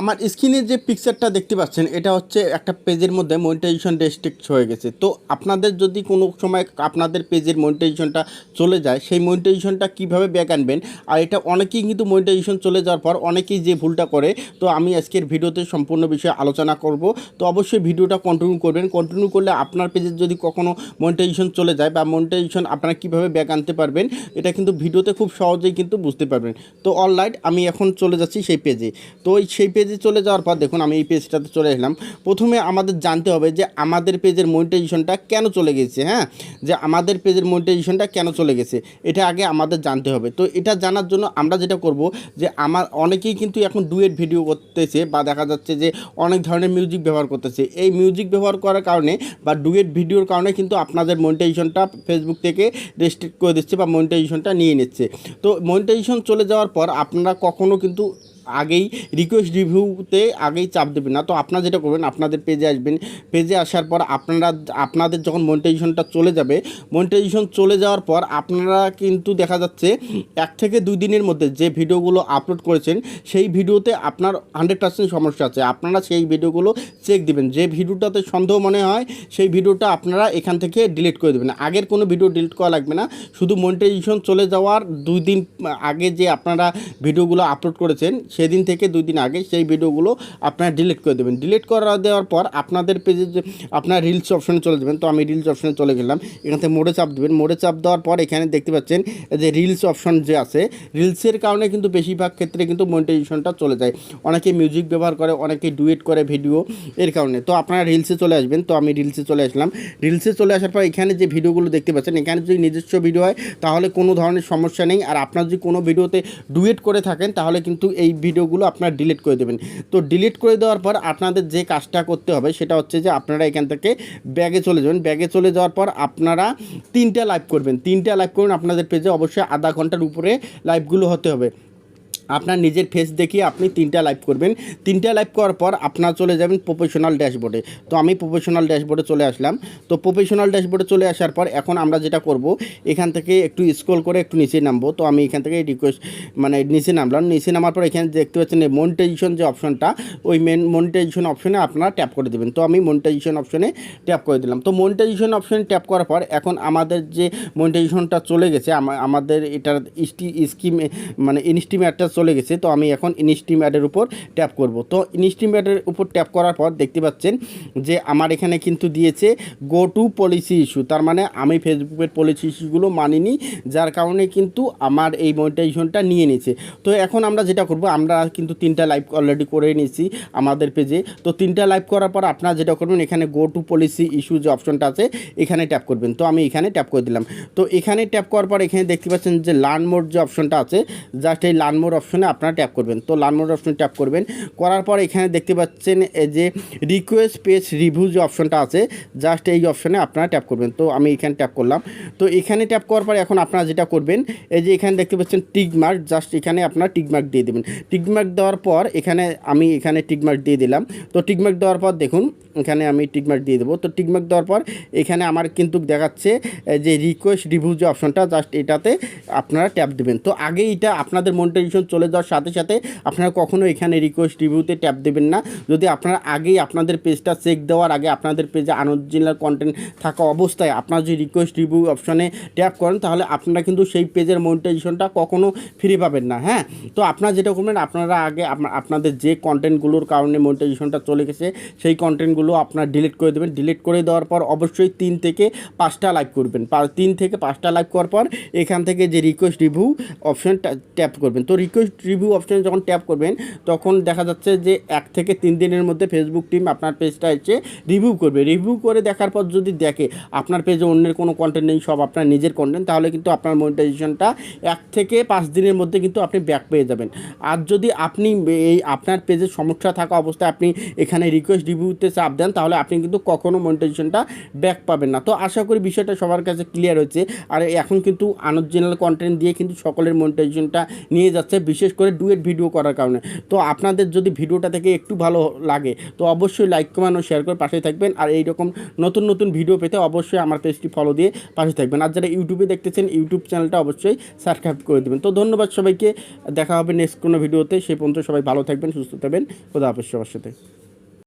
আমার স্ক্রিনে যে পিকচারটা দেখতে পাচ্ছেন, এটা হচ্ছে একটা পেজের মধ্যে মনিটাইজেশন রেস্ট্রিক্ট হয়ে গেছে। তো আপনাদের যদি কোনো সময় আপনাদের পেজের মনিটাইজেশনটা চলে যায়, সেই মনিটাইজেশনটা কীভাবে ব্যাক আনবেন? আর এটা অনেকেই কিন্তু মনিটাইজেশন চলে যাওয়ার পর অনেকেই যে ভুলটা করে, তো আমি আজকের ভিডিওতে সম্পূর্ণ বিষয়ে আলোচনা করব। তো অবশ্যই ভিডিওটা কন্টিনিউ করবেন। কন্টিনিউ করলে আপনার পেজের যদি কখনো মনিটাইজেশন চলে যায় বা মনিটাইজেশন আপনারা কীভাবে ব্যাক আনতে পারবেন, এটা কিন্তু ভিডিওতে খুব সহজেই কিন্তু বুঝতে পারবেন। তো অলরাইট আমি এখন চলে যাচ্ছি সেই পেজে তো ওই সেই পেজে চলে যাওয়ার পর দেখুন, আমি এই পেজটাতে চলে এলাম। প্রথমে আমাদের জানতে হবে যে আমাদের পেজের মনিটাইজেশনটা কেন চলে গেছে হ্যাঁ? যে আমাদের পেজের মনিটাইজেশনটা কেন চলে গেছে, এটা আগে আমাদের জানতে হবে। তো এটা জানার জন্য আমরা যেটা করব, যে আমার অনেকেই কিন্তু এখন ডুয়েট ভিডিও করতেছে বা দেখা যাচ্ছে যে অনেক ধরনের মিউজিক ব্যবহার করতেছে। এই মিউজিক ব্যবহার করার কারণে বা ডুয়েট ভিডিওর কারণে কিন্তু আপনাদের মনিটাইজেশনটা ফেসবুক থেকে রেস্ট্রিক্ট করে দিচ্ছে বা মনিটাইজেশনটা নিয়ে নিচ্ছে। তো মনিটাইজেশন চলে যাওয়ার পর আপনারা কখনও কিন্তু আগেই রিকোয়েস্ট রিভিউতে আগেই চাপ দেবেন। না তো আপনারা যেটা করবেন, আপনাদের পেজে আসবেন। পেজে আসার পর আপনারা, আপনাদের যখন মনিটাইজেশনটা চলে যাবে মনিটাইজেশন চলে যাওয়ার পর আপনারা কিন্তু দেখা যাচ্ছে এক থেকে দুই দিনের মধ্যে যে ভিডিওগুলো আপলোড করেছেন, সেই ভিডিওতে আপনার হান্ড্রেড পার্সেন্ট সমস্যা আছে। আপনারা সেই ভিডিওগুলো চেক দিবেন। যে ভিডিওটাতে সন্দেহ মনে হয়, সেই ভিডিওটা আপনারা এখান থেকে ডিলিট করে দেবেন। আগের কোনো ভিডিও ডিলিট করা লাগবে না। শুধু মনিটাইজেশন চলে যাওয়ার দুই দিন আগে যে আপনারা ভিডিওগুলো আপলোড করেছেন সেদিন থেকে দুই দিন আগে সেই ভিডিওগুলো আপনারা ডিলিট করে দেবেন। ডিলিট করা দেওয়ার পর আপনাদের পেজে যে আপনার রিলস অপশনে চলে যাবেন, তো আমি রিলস অপশনে চলে গেলাম। এখান থেকে মোড়ে চাপ দেবেন। মোড়ে চাপ দেওয়ার পর এখানে দেখতে পাচ্ছেন যে রিলস অপশন যে আছে রিলসের কারণে কিন্তু বেশিরভাগ ক্ষেত্রে কিন্তু মনিটাইজেশনটা চলে যায়। অনেকে মিউজিক ব্যবহার করে, অনেকে ডুয়েট করে ভিডিও এর কারণে। তো আপনারা রিলসে চলে আসবেন, তো আমি রিলসে চলে আসলাম। রিলসে চলে আসার পর এখানে যে ভিডিওগুলো দেখতে পাচ্ছেন, এখানে যদি নিজস্ব ভিডিও হয়, তাহলে কোনো ধরনের সমস্যা নেই। আর আপনার যদি কোনো ভিডিওতে ডুয়েট করে থাকেন, তাহলে কিন্তু এই ভিডিওগুলো আপনারা ডিলিট করে দেবেন। তো ডিলিট করে দেওয়ার পর আপনাদের যে কাজটা করতে হবে সেটা হচ্ছে যে আপনারা এখান থেকে ব্যাগে চলে যাবেন। ব্যাগে চলে যাওয়ার পর আপনারা তিনটা লাইভ করবেন। তিনটা লাইভ করবেন আপনাদের পেজে অবশ্যই আধা ঘণ্টার উপরে লাইভগুলো হতে হবে। আপনার নিজের ফেস দেখিয়ে আপনি তিনটা লাইভ করবেন। তিনটা লাইভ করার পর আপনার চলে যাবেন প্রফেশনাল ড্যাশবোর্ডে তো আমি প্রফেশনাল ড্যাশবোর্ডে চলে আসলাম। তো প্রফেশনাল ড্যাশবোর্ডে চলে আসার পর এখন আমরা যেটা করব, এখান থেকে একটু স্ক্রল করে একটু নিচে নামবো। তো আমি এখান থেকে রিকোয়েস্ট মানে নিচে নামলাম। নিচে নামার পর এখানে দেখতে পাচ্ছেন মনিটাইজেশন যে অপশনটা ওই মেন মনিটাইজেশন অপশনে আপনারা ট্যাপ করে দেবেন। তো আমি মনিটাইজেশন অপশনে ট্যাপ করে দিলাম। তো মনিটাইজেশন অপশনে ট্যাপ করার পর এখন আমাদের যে মনিটাইজেশনটা চলে গেছে, আমা- আমাদের এটার স্কিম মানে ইনস্টিমেটটা চলে গেছে, তো আমি এখন ইনস্টিমেটের উপর ট্যাপ করব। তো ইনস্টিমেটের উপর ট্যাপ করার পর দেখতে পাচ্ছেন যে আমার এখানে কিন্তু দিয়েছে গো টু পলিসি ইস্যু তার মানে আমি ফেসবুকের পলিসি ইস্যুগুলো মানিনি, যার কারণে কিন্তু আমার এই মনিটাইজেশনটা নিয়ে নিয়েছে। তো এখন আমরা যেটা করব, আমরা কিন্তু তিনটা লাইভ অলরেডি করে নিয়েছি আমাদের পেজে তো তিনটা লাইভ করার পর আপনারা যেটা করবেন, এখানে গো টু পলিসি ইস্যু যে অপশনটা আছে, এখানে ট্যাপ করবেন। তো আমি এখানে ট্যাপ করে দিলাম। তো এখানে ট্যাপ করার পর এখানে দেখতে পাচ্ছেন যে লার্ন মোড যে অপশনটা আছে জাস্ট এই লার্ন মোড অপশনে আপনারা ট্যাপ করবেন। তো লার্ন মোড অপশনে ট্যাপ করবেন। করার পর এখানে দেখতে পাচ্ছেন যে রিকোয়েস্ট পেজ রিভিউ যে অপশনটা আছে জাস্ট এই অপশনে আপনারা ট্যাপ করবেন। তো আমি এখানে ট্যাপ করলাম। তো এখানে ট্যাপ করার পর এখন আপনারা যেটা করবেন, এই যে এখানে দেখতে পাচ্ছেন টিক মার্ক জাস্ট এখানে আপনারা টিকমার্ক দিয়ে দেবেন। টিকমার্ক দেওয়ার পর এখানে আমি এখানে টিকমার্ক দিয়ে দিলাম। তো টিকমার্ক দেওয়ার পর দেখুন, এখানে আমি টিকমার্ক দিয়ে দেবো। তো টিকমার্ক দেওয়ার পর এখানে আমার কিন্তু দেখাচ্ছে যে রিকোয়েস্ট রিভিউ যে অপশনটা জাস্ট এটাতে আপনারা ট্যাপ দেবেন। তো আগে এটা আপনাদের মনিটাইজেশন চলে যাওয়ার সাথে সাথে আপনারা কখনো এখানে রিকোয়েস্ট রিভিউতে ট্যাপ দেবেন না। যদি আপনারা আগেই আপনাদের পেজটা চেক দেওয়ার আগে আপনাদের পেজে আনঅরিজিনাল কন্টেন্ট থাকা অবস্থায় আপনারা যদি রিকোয়েস্ট রিভিউ অপশনে ট্যাপ করেন, তাহলে আপনারা কিন্তু সেই পেজের মনিটাইজেশনটা কখনো ফিরে পাবেন না হ্যাঁ? তো আপনারা যেটা করবেন, আপনারা আগে আপনা- আপনাদের যে কন্টেন্টগুলোর কারণে মনিটাইজেশনটা চলে গেছে, সেই কন্টেন্টগুলো আপনারা ডিলিট করে দেবেন। ডিলিট করে দেওয়ার পর অবশ্যই তিন থেকে পাঁচটা লাইক করবেন। তিন থেকে পাঁচটা লাইক করার পর এখান থেকে যে রিকোয়েস্ট রিভিউ অপশন ট্যাপ করবেন। তো রিকোয়েস্ট রিভিউ অপশানে যখন ট্যাপ করবেন, তখন দেখা যাচ্ছে যে এক থেকে তিন দিনের মধ্যে ফেসবুক টিম আপনার পেজটা এসে রিভিউ করবে। রিভিউ করে দেখার পর যদি দেখে আপনার পেজে অন্যের কোনো কন্টেন্ট নেই, সব আপনার নিজের কন্টেন্ট তাহলে কিন্তু আপনার মনিটাইজেশনটা এক থেকে পাঁচ দিনের মধ্যে কিন্তু আপনি ব্যাক পেয়ে যাবেন। আর যদি আপনি এই আপনার পেজে সমস্যা থাকা অবস্থায় আপনি এখানে রিকোয়েস্ট রিভিউতে চাপ দেন, তাহলে আপনি কিন্তু কখনো মনিটাইজেশনটা ব্যাক পাবেন না। তো আশা করি বিষয়টা সবার কাছে ক্লিয়ার হয়েছে। আর এখন কিন্তু আনঅরিজিনাল কন্টেন্ট দিয়ে কিন্তু সকলের মনিটাইজেশনটা নিয়ে যাচ্ছে। বিশেষ করে ডুয়েট ভিডিও করার কারণে। তো আপনাদের যদি ভিডিওটা থেকে একটু ভালো লাগে, তো অবশ্যই লাইক কমেন্ট ও শেয়ার করে পাশে থাকবেন। আর এইরকম নতুন নতুন ভিডিও পেতে অবশ্যই আমার পেজটি ফলো দিয়ে পাশে থাকবেন। আর যারা ইউটিউবে দেখতেছেন ইউটিউব চ্যানেলটা অবশ্যই সাবস্ক্রাইব করে দেবেন। তো ধন্যবাদ সবাইকে। দেখা হবে নেক্সট কোনো ভিডিওতে সেই পর্যন্ত সবাই ভালো থাকবেন, সুস্থ থাকবেন। খোদা হাফেজ সবার সাথে।